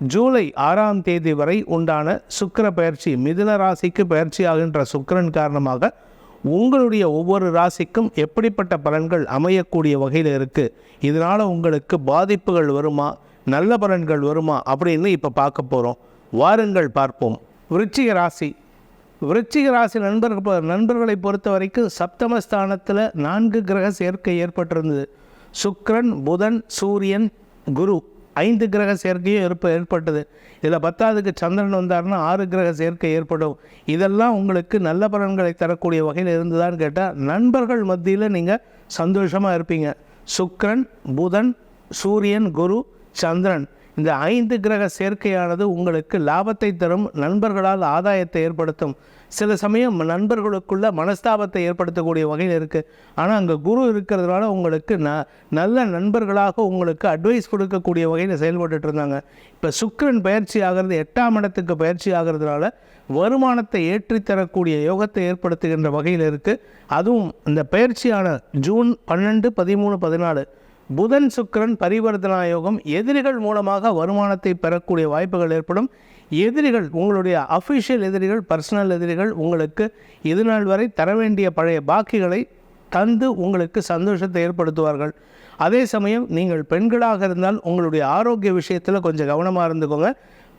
ஜூலை ஆறாம் தேதி வரை உண்டான சுக்கர பயிற்சி மிதுன ராசிக்கு பயிற்சி ஆகின்ற சுக்கிரன் காரணமாக உங்களுடைய ஒவ்வொரு ராசிக்கும் எப்படிப்பட்ட பலன்கள் அமையக்கூடிய வகையில் இருக்குது இதனால் உங்களுக்கு பாதிப்புகள் வருமா நல்ல பலன்கள் வருமா அப்படின்னு இப்போ பார்க்க போகிறோம் வாருங்கள் பார்ப்போம். விருச்சிக ராசி. விருச்சிக ராசி நண்பர்கள் நண்பர்களை பொறுத்த வரைக்கும் சப்தமஸ்தானத்தில் நான்கு கிரக சேர்க்கை ஏற்பட்டிருந்தது. சுக்ரன் புதன் சூரியன் குரு. ஐந்து கிரக சேர்க்கையும் ஏற்ப ஏற்பட்டது. இதில் பத்தாவதுக்கு சந்திரன் வந்தாருன்னா ஆறு கிரக சேர்க்கை ஏற்படும். இதெல்லாம் உங்களுக்கு நல்ல பலன்களை தரக்கூடிய வகையில் இருந்ததான்னு கேட்டால் நண்பர்கள் மத்தியில் நீங்கள் சந்தோஷமாக இருப்பீங்க. சுக்ரன் புதன் சூரியன் குரு சந்திரன். இந்த ஐந்து கிரக சேர்க்கையானது உங்களுக்கு லாபத்தை தரும் நண்பர்களால் ஆதாயத்தை ஏற்படுத்தும். சில சமயம் நண்பர்களுக்குள்ள மனஸ்தாபத்தை ஏற்படுத்தக்கூடிய வகையில் இருக்குது ஆனால் அங்கே குரு இருக்கிறதுனால உங்களுக்கு ந நல்ல நண்பர்களாக உங்களுக்கு அட்வைஸ் கொடுக்கக்கூடிய வகையில் செயல்பட்டுட்டு இருந்தாங்க. இப்போ சுக்கிரன் பயிற்சி ஆகிறது எட்டாம் இடத்துக்கு பயிற்சி ஆகிறதுனால வருமானத்தை ஏற்றித்தரக்கூடிய யோகத்தை ஏற்படுத்துகின்ற வகையில் இருக்குது அதுவும் இந்த பயிற்சியான ஜூன் பன்னெண்டு பதிமூணு பதினாலு புதன் சுக்கரன் பரிவர்த்தனா யோகம் எதிரிகள் மூலமாக வருமானத்தை பெறக்கூடிய வாய்ப்புகள் ஏற்படும். எதிரிகள் உங்களுடைய அஃபிஷியல் எதிரிகள் பர்சனல் எதிரிகள் உங்களுக்கு இது நாள் வரை தர வேண்டிய பழைய பாக்கிகளை தந்து உங்களுக்கு சந்தோஷத்தை ஏற்படுத்துவார்கள். அதே சமயம் நீங்கள் பெண்களாக இருந்தால் உங்களுடைய ஆரோக்கிய விஷயத்தில் கொஞ்சம் கவனமாக இருந்துக்கோங்க.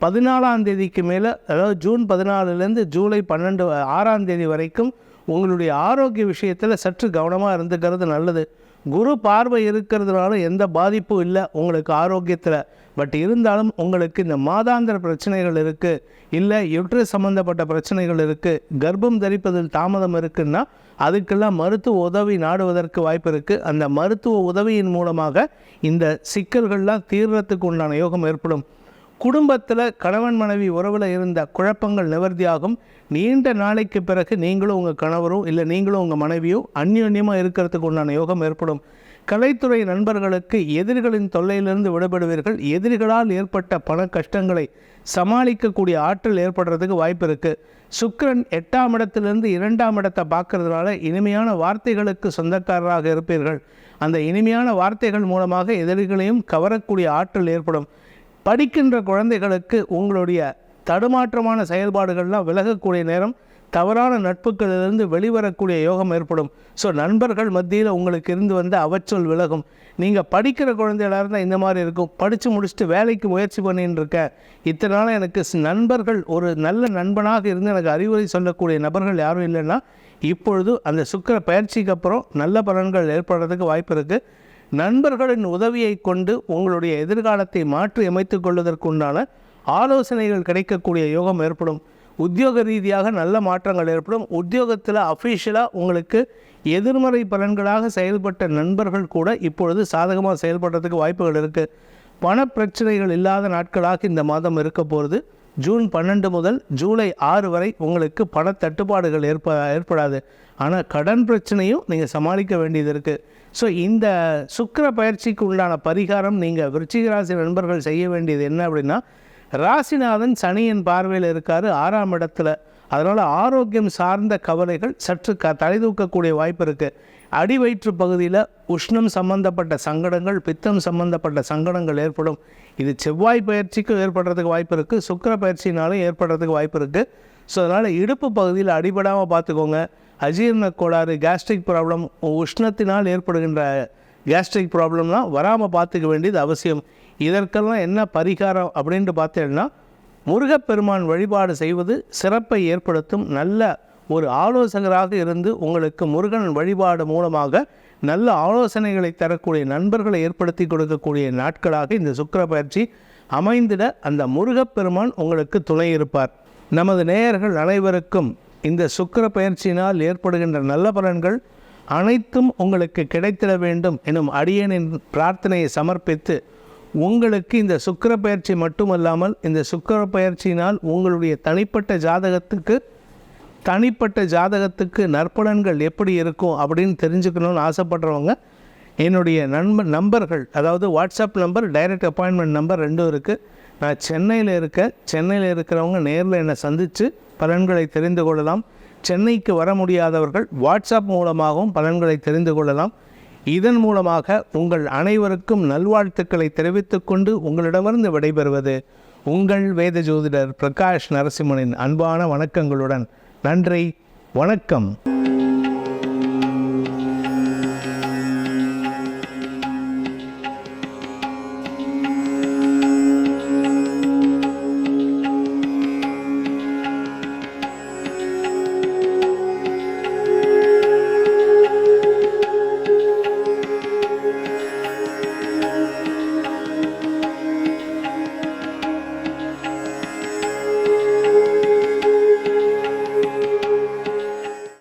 பதினாலாம் தேதிக்கு மேலே அதாவது ஜூன் பதினாலுலேருந்து ஜூலை பன்னெண்டு ஆறாம் தேதி வரைக்கும் உங்களுடைய ஆரோக்கிய விஷயத்தில் சற்று கவனமாக இருந்துக்கிறது நல்லது. குரு பார்வை இருக்கிறதுனால எந்த பாதிப்பும் இல்லை உங்களுக்கு ஆரோக்கியத்தில். பட் இருந்தாலும் உங்களுக்கு இந்த மாதாந்திர பிரச்சனைகள் இருக்குது இல்லை யுட்ரு சம்மந்தப்பட்ட பிரச்சனைகள் இருக்குது கர்ப்பம் தரிப்பதில் தாமதம் இருக்குன்னா அதுக்கெல்லாம் மருத்துவ உதவி நாடுவதற்கு வாய்ப்பு இருக்குது அந்த மருத்துவ உதவியின் மூலமாக இந்த சிக்கல்கள்லாம் தீர்றதுக்கு உண்டான யோகம் ஏற்படும். குடும்பத்தில் கணவன் மனைவி உறவில் இருந்த குழப்பங்கள் நிவர்த்தியாகும். நீண்ட நாளைக்கு பிறகு நீங்களும் உங்கள் கணவரும் இல்லை நீங்களும் உங்கள் மனைவியும் அந்யோன்யமாக இருக்கிறதுக்கு உண்டான யோகம் ஏற்படும். கலைத்துறை நண்பர்களுக்கு எதிரிகளின் தொல்லையிலிருந்து விடுபடுவீர்கள். எதிரிகளால் ஏற்பட்ட பண கஷ்டங்களை சமாளிக்கக்கூடிய ஆற்றல் ஏற்படுறதுக்கு வாய்ப்பு இருக்குது சுக்கரன் எட்டாம் இடத்திலிருந்து இரண்டாம் இடத்தை பார்க்கறதுனால இனிமையான வார்த்தைகளுக்கு சொந்தக்காரராக இருப்பீர்கள். அந்த இனிமையான வார்த்தைகள் மூலமாக எதிரிகளையும் கவரக்கூடிய ஆற்றல் ஏற்படும். படிக்கின்ற குழந்தைகளுக்கு உங்களுடைய தடுமாற்றமான செயல்பாடுகள்லாம் விலகக்கூடிய நேரம் தவறான நட்புகளிலிருந்து வெளிவரக்கூடிய யோகம் ஏற்படும். ஸோ நண்பர்கள் மத்தியில் உங்களுக்கு இருந்து வந்த அவச்சொல் விலகும். நீங்கள் படிக்கிற குழந்தைகளாக இருந்தால் இந்த மாதிரி இருக்கும். படித்து முடிச்சுட்டு வேலைக்கு முயற்சி பண்ணின்னு இருக்கேன் இத்தனை நாள் எனக்கு நண்பர்கள் ஒரு நல்ல நண்பனாக இருந்து எனக்கு அறிவுரை சொல்லக்கூடிய நபர்கள் யாரும் இல்லைன்னா இப்பொழுது அந்த சுக்கர பயிற்சிக்கு அப்புறம் நல்ல பலன்கள் ஏற்படுறதுக்கு வாய்ப்பு இருக்குது நண்பர்களின் உதவியை கொண்டு உங்களுடைய எதிர்காலத்தை மாற்றி அமைத்துக் கொள்வதற்குண்டான ஆலோசனைகள் கிடைக்கக்கூடிய யோகம் ஏற்படும். உத்தியோக ரீதியாக நல்ல மாற்றங்கள் ஏற்படும். உத்தியோகத்தில் அஃபீஷியலாக உங்களுக்கு எதிர்மறை பலன்களாக செயல்பட்ட நண்பர்கள் கூட இப்பொழுது சாதகமாக செயல்படுறதுக்கு வாய்ப்புகள் இருக்குது பணப்பிரச்சனைகள் இல்லாத நாட்களாக இந்த மாதம் இருக்க போகிறது ஜூன் பன்னெண்டு முதல் ஜூலை ஆறு வரை உங்களுக்கு பண தட்டுப்பாடுகள் ஏற்ப ஏற்படாது. ஆனால் கடன் பிரச்சனையும் நீங்கள் சமாளிக்க வேண்டியது இருக்குது ஸோ இந்த சுக்கர பயிற்சிக்கு உண்டான பரிகாரம் நீங்கள் விருச்சிக ராசி நண்பர்கள் செய்ய வேண்டியது என்ன அப்படின்னா ராசிநாதன் சனியின் பார்வையில் இருக்கார் ஆறாம் இடத்துல. அதனால் ஆரோக்கியம் சார்ந்த கவலைகள் சற்று க தலைதூக்கக்கூடிய வாய்ப்பு இருக்குது அடி வயிற்று பகுதியில் உஷ்ணம் சம்பந்தப்பட்ட சங்கடங்கள் பித்தம் சம்பந்தப்பட்ட சங்கடங்கள் ஏற்படும். இது செவ்வாய் பயிற்சிக்கும் ஏற்படுறதுக்கு வாய்ப்பு இருக்குது சுக்கிர பயிற்சினாலும் ஏற்படுறதுக்கு வாய்ப்பு இருக்குது ஸோ அதனால் இடுப்பு பகுதியில் அடிபடாமல் பார்த்துக்கோங்க. அஜீரண கோளாறு கேஸ்ட்ரிக் ப்ராப்ளம் உஷ்ணத்தினால் ஏற்படுகின்ற கேஸ்ட்ரிக் ப்ராப்ளம்லாம் வராமல் பார்த்துக்க வேண்டியது அவசியம். இதற்கெல்லாம் என்ன பரிகாரம் அப்படின்ட்டு பார்த்தேன்னா முருகப்பெருமான் வழிபாடு செய்வது சிறப்பை ஏற்படுத்தும் நல்ல ஒரு ஆலோசகராக இருந்து உங்களுக்கு முருகன் வழிபாடு மூலமாக நல்ல ஆலோசனைகளை தரக்கூடிய நண்பர்களை ஏற்படுத்தி கொடுக்கக்கூடிய நாட்களாக இந்த சுக்கிர பயிற்சி அமைந்திட அந்த முருகப்பெருமான் உங்களுக்கு துணை இருப்பார். நமது நேயர்கள் அனைவருக்கும் இந்த சுக்கர பயிற்சியினால் ஏற்படுகின்ற நல்ல பலன்கள் அனைத்தும் உங்களுக்கு கிடைத்திட வேண்டும் எனும் அடியனின் பிரார்த்தனையை சமர்ப்பித்து உங்களுக்கு இந்த சுக்கர பயிற்சி மட்டுமல்லாமல் இந்த சுக்கர பயிற்சியினால் உங்களுடைய தனிப்பட்ட ஜாதகத்துக்கு தனிப்பட்ட ஜாதகத்துக்கு நற்பலன்கள் எப்படி இருக்கும் அப்படின்னு தெரிஞ்சுக்கணும்னு ஆசைப்படுறவங்க என்னுடைய நண்ப நம்பர்கள் அதாவது WhatsApp number direct appointment number ரெண்டும் இருக்குது நான் சென்னையில் இருக்க சென்னையில் இருக்கிறவங்க நேரில் என்னை சந்தித்து பலன்களை தெரிந்து கொள்ளலாம். சென்னைக்கு வர முடியாதவர்கள் வாட்ஸ்அப் மூலமாகவும் பலன்களை தெரிந்து கொள்ளலாம். இதன் மூலமாக உங்கள் அனைவருக்கும் நல்வாழ்த்துக்களை தெரிவித்துக்கொண்டு உங்களிடமிருந்து விடைபெறுவது உங்கள் வேத ஜோதிடர் பிரகாஷ் நரசிம்மனின் அன்பான வணக்கங்களுடன் நன்றி வணக்கம்.